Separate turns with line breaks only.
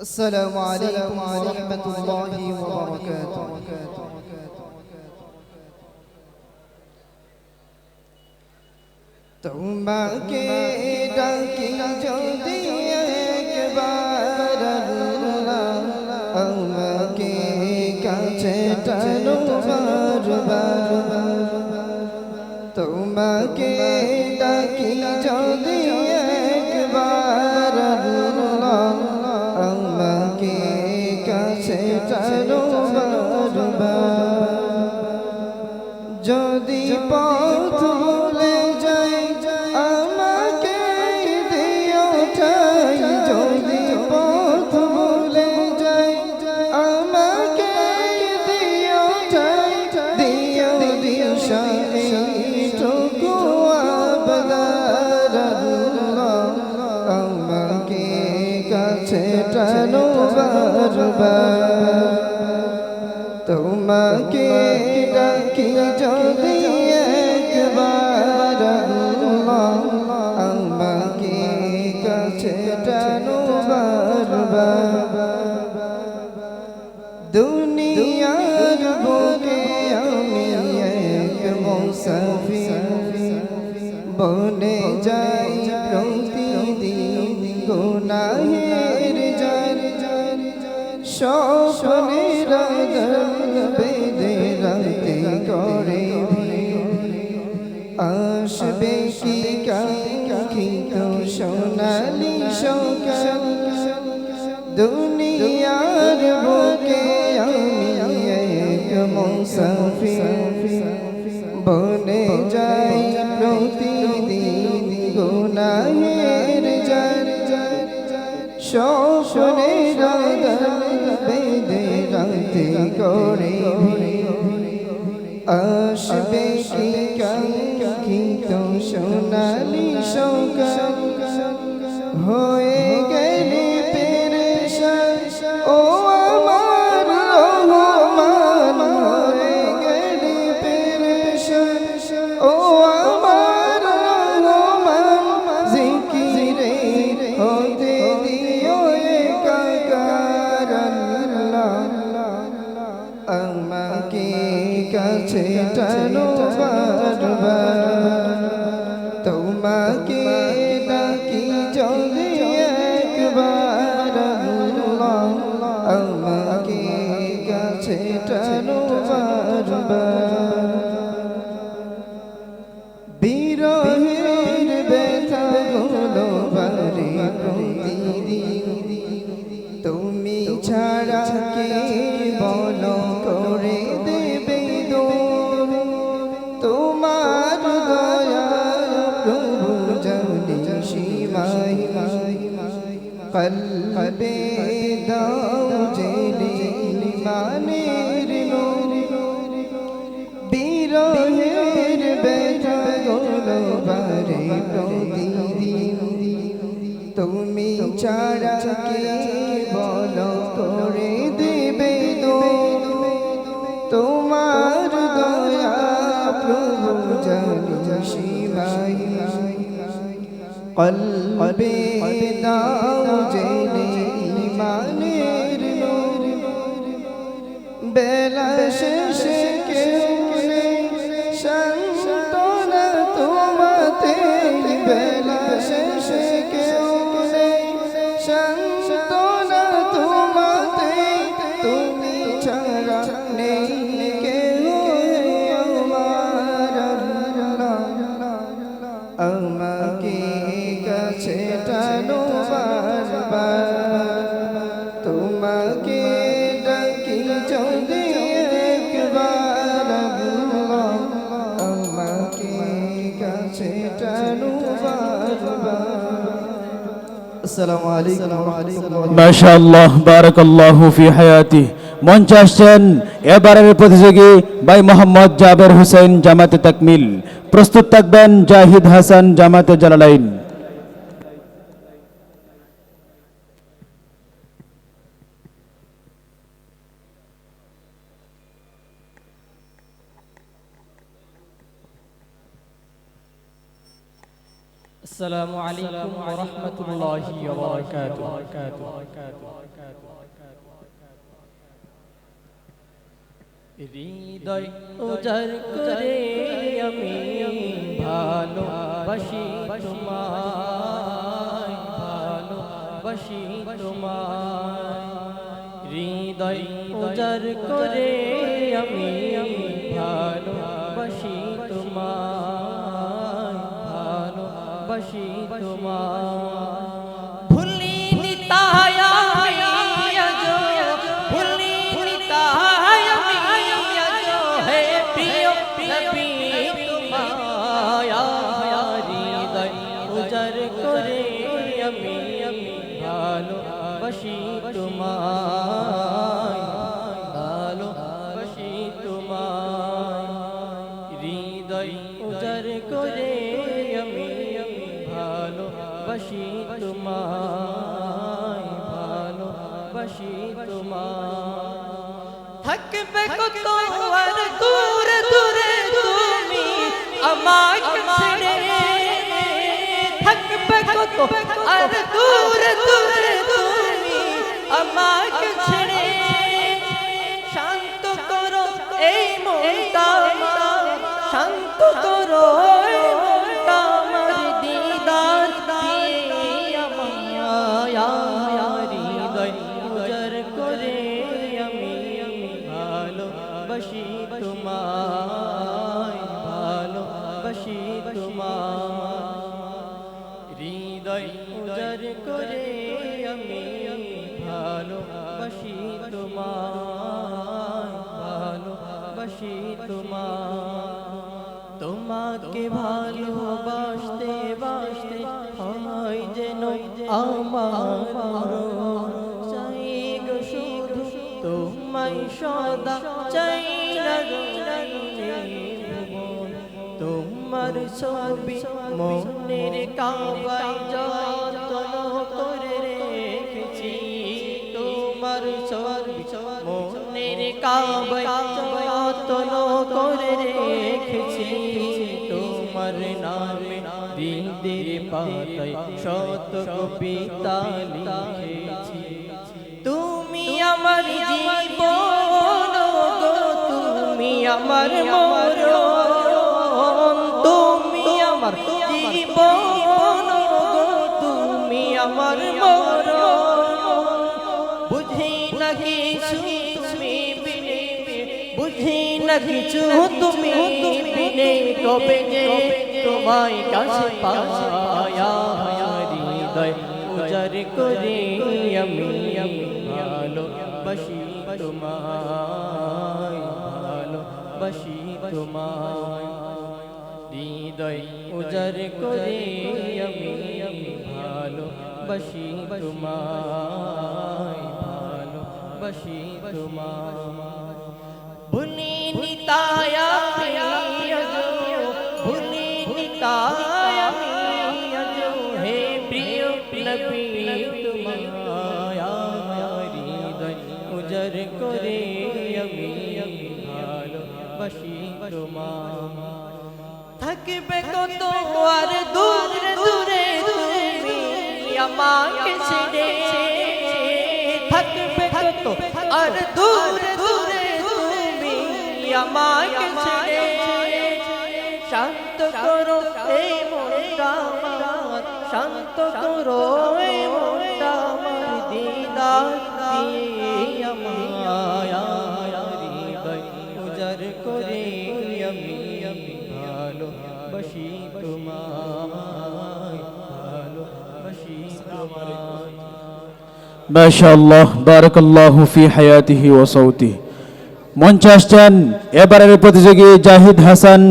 السلام عليكم ورحمة الله وبركاته তোমাকে ডাকি যদি একবার আল্লাহ, আমাকে কাছে টানো বারবার তোমাকে ডাকি যদি যদি পথ ভুলে যাই, আমাকে দিও ঠাই। যদি পথ ভুলে যাই, আমাকে দিও ঠাই। দিও দিশা এইটুকু আবদার আমাকে কাছে টানো বারবার। তোমাকে ডাকি যদি একবার আমাকে কাছে টানো বারবার দুনিয়ার বুকে আমি এক মুসাফির বনে যাই প্রতিদিন গুনাহের জান স্বপ্নের আদল দুনিয়ার বুকে আমি এক মুসাফির। বনে যাই প্রতিদিন গুনাহের জার। স্বপ্নের আদল বেঁধে রাতে করে আসবে কি কাঙ্ক্ষিত সোনালি সকাল হয়ে কলবে দাও জেনে মানের নূর। বিরহের ব্যথা গুলো বারে প্রতিদিন। তুমি ছাড়া কে বলো করে দেবে তোমার দয়া প্রভু জানি সীমাই কলবে দাও জেনে ইমানের নূর। বেলা শেষে কেউ
মাশাআল্লাহ প্রতিযোগী মোহাম্মদ জাবের হোসেন জামাতে তাকমিল। প্রস্তুত থাকবেন জাহিদ হাসান জামাতে জালালাইন।
السلام عليكم ورحمة الله وبركاته হৃদয় উজার করে আমি ভালোবাসি তোমায় ভালোবাসি তোমায় হৃদয় উজার করে আমি ভালোবাসি তোমায় ভালোবাসি তোমায় ভুলিনি তাই আমি আজ ভুলিনি তাই আমি আজ, হে প্রিয় নবী তোমায় হৃদয় উজার করে আমি আমি ভালোবাসি তোমায় ভালোবাসি তোমায়। হৃদয় উজার করে ভালোবাসি তোমায় ভালোবাসি তোমায়। থাকবে কত আর দূরে দূরে তুমি আমাকে ছেড়ে। থাকবে কত আর দূরে দূরে তুমি আমাকে ছেড়ে। ভালোবাসি তোমায় ভালোবাসি তোমায় তোমাকে ভালোবাসতে বাসতে হয় যেন আমার চাই গো শুধু তোমায় সদা চাই। তোমার ছবি মনের কাবায় যতন কাবায় যতন করে রেখেছি। পাতায় শত কবিতা তুমি আমার জীবন তুমি আমার মরণ না কিছু তুমি বিনে কবে যে তোমায় কাছে পায়া হৃদয় উজার করে আমি আমি ভালোবাসি তোমায় ভালোবাসি তোমায়। হৃদয় উজার করে আমি আমি ভালোবাসি তোমায় ভালোবাসি তোমায়। ভুলিনি তাই আমি আজ ভুলিনি তাই আমি আজ, হে প্রিয় নবী হৃদয় উজার করে আমি আমি ভালোবাসি তোমায়। থাকবে কত আর দূরে দূরে আমাকে থাকবে কত আর দূরে আমাকে ছেড়ে শান্ত করো এই মনটা আমার, শান্ত করো এই মনটা আমার, দিদার দিয়ে আমায় উজার করে আমি আমি ভালোবাসি তোমায় ভালোবাসি তোমায়।
মাশাআল্লাহ, বারাকাল্লাহু ফি হায়াতিহি ওয়া সাউতিহি মঞ্চে আসছেন এবারের প্রতিযোগী জাহিদ হাসান।